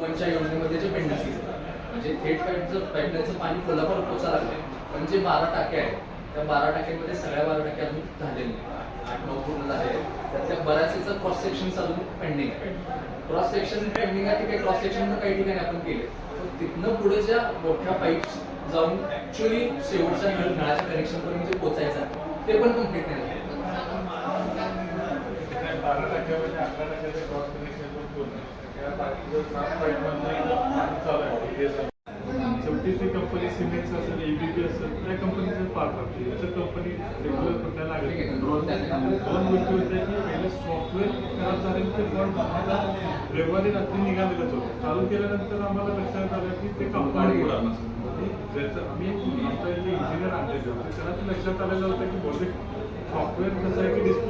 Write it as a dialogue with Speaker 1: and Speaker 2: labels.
Speaker 1: वनच्या योजनेमध्ये जे पेंडिंग म्हणजे थेट पाईपचं पाईपलाईनचं पाणी कोल्हापूर पोचा लागलंय. पण जे बारा टाके आहेत त्या बारा टाक्यांमध्ये सगळ्या बारा टाक्या अजून झालेल्या नाही आठ नऊ पूर्ण झाले त्यातल्या बऱ्याचशा क्रॉस सेक्शन अजून पेंडिंग आहे क्रॉस सेक्शन पेंडिंग आहे ते काही क्रॉस सेक्शन काही ठिकाणी आपण केले पण तिथनं पुढे ज्या मोठ्या पाईप्स जाऊन ऍक्च्युली शेवटच्या नळ- नळाच्या कनेक्शन पर्यंत जे पोचायचं ते पण कंप्लीट नाही झालं.
Speaker 2: शेवटी ती कंपनी सिमेंट असेल एबीपी असेल त्या कंपनीचं पार्ट असते याचं कंपनी रेग्युलर कुठल्या लागत दोन गोष्टी होत्या की पहिले सॉफ्टवेअर खराब झाले ते फॉल्ट आता रविवारी रात्री निघालेलंच होतं. चालू केल्यानंतर आम्हाला लक्षात आलं की ते कंपनी ज्याचं आम्ही आमच्या इथे इंजिनियर आणलेले होते. त्याला ते लक्षात आलेलं होतं की बहुतेक सॉफ्टवेअर कसं आहे की डिस्प्ले